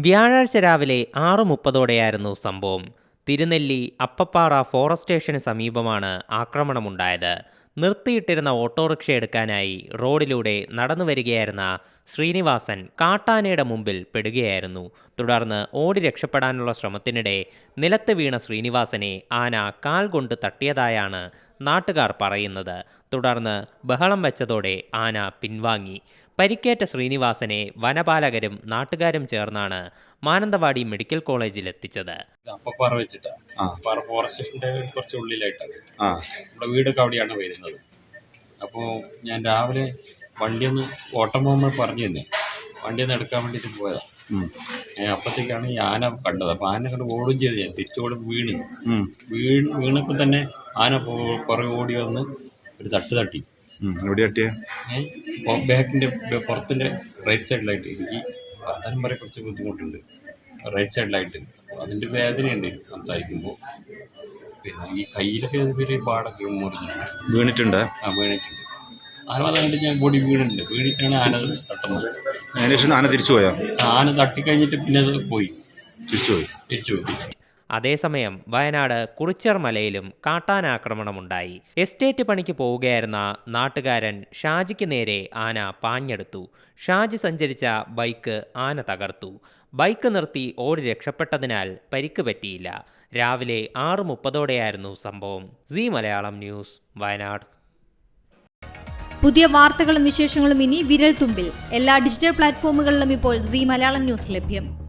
വ്യാഴാഴ്ച രാവിലെ ആറു മുപ്പതോടെയായിരുന്നു സംഭവം. തിരുനെല്ലി അപ്പപ്പാറ ഫോറസ്റ്റ് സ്റ്റേഷന് സമീപമാണ് ആക്രമണമുണ്ടായത്. നിർത്തിയിട്ടിരുന്ന ഓട്ടോറിക്ഷ എടുക്കാനായി റോഡിലൂടെ നടന്നു വരികയായിരുന്ന ശ്രീനിവാസൻ കാട്ടാനയുടെ മുമ്പിൽ പെടുകയായിരുന്നു. തുടർന്ന് ഓടി രക്ഷപ്പെടാനുള്ള ശ്രമത്തിനിടെ നിലത്ത് വീണ ശ്രീനിവാസനെ ആന കാൽ കൊണ്ട് തട്ടിയതായാണ് നാട്ടുകാർ പറയുന്നത്. തുടർന്ന് ബഹളം വെച്ചതോടെ ആന പിൻവാങ്ങി. പരിക്കേറ്റ ശ്രീനിവാസനെ വനപാലകരും നാട്ടുകാരും ചേർന്നാണ് മാനന്തവാടി മെഡിക്കൽ കോളേജിൽ എത്തിച്ചത് അപ്പപ്പാറ വെച്ചിട്ടാ. പാറ ഫോറസ്റ്റിന്റെ കുറച്ച് ഉള്ളിലായിട്ടാണ്. ആ. നമ്മുടെ വീടൊക്കെ അവിടെയാണ് വരുന്നത്. അപ്പോൾ ഞാൻ രാവിലെ വണ്ടിയൊന്ന് ഓട്ടം പോകുമ്പോൾ പറഞ്ഞു തന്നെ വണ്ടിയൊന്ന് എടുക്കാൻ വേണ്ടിയിട്ട് പോയതാണ് അപ്പത്തേക്കാണ് ഈ ആന കണ്ടത്. അപ്പോൾ ആന കണ്ട് ഓടും ചെയ്ത്. ഞാൻ തിരിച്ചോട് വീണ്. വീണ് വീണപ്പോൾ തന്നെ ആന പുറകെ ഓടി വന്ന് ഒരു തട്ട് തട്ടി. എവിടെ തട്ടിയേ? ബാക്കിന്റെ പുറത്തിന്റെ റൈറ്റ് സൈഡിലായിട്ട് എനിക്ക് പത്തനം വരെ കുറച്ച് ബുദ്ധിമുട്ടുണ്ട്. റൈറ്റ് സൈഡിലായിട്ട് അതിന്റെ വേദനയുണ്ട് സംസാരിക്കുമ്പോൾ പിന്നെ ഈ കയ്യിലൊക്കെ ഒരു പാടൊക്കെ മുറിഞ്ഞു വീണിട്ടുണ്ട്? ആ വീണിട്ടുണ്ട്. ആന വന്നിട്ട് ഞാൻ ബോഡി വീണിട്ടുണ്ട് വീണിട്ടാണ് ആന തട്ടുന്നത്. അതിനുശേഷം ആന തിരിച്ചു പോയോ ആന തട്ടിക്കഴിഞ്ഞിട്ട് പിന്നെ അത് പോയി. തിരിച്ചു പോയി തിരിച്ചു പോയി അതേസമയം വയനാട് കുറിച്ചർമലയിലും കാട്ടാനാക്രമണമുണ്ടായി എസ്റ്റേറ്റ് പണിക്ക് പോവുകയായിരുന്ന നാട്ടുകാരൻ ഷാജിക്ക് നേരെ ആന പാഞ്ഞെടുത്തു. ഷാജി സഞ്ചരിച്ച ബൈക്ക് ആന തകർത്തു. ബൈക്ക് നിർത്തി ഓടി രക്ഷപ്പെട്ടതിനാൽ പരിക്ക് പറ്റിയില്ല. രാവിലെ ആറ് മുപ്പതോടെയായിരുന്നു സംഭവം. C Malayalam news Wayanad. പുതിയ വാർത്തകളും വിശേഷങ്ങളും ഇനി വിരൽ തുമ്പിൽ എല്ലാ ഡിജിറ്റൽ പ്ലാറ്റ്ഫോമുകളിലും ഇപ്പോൾ സി മലയാളം ന്യൂസ് ലഭ്യം.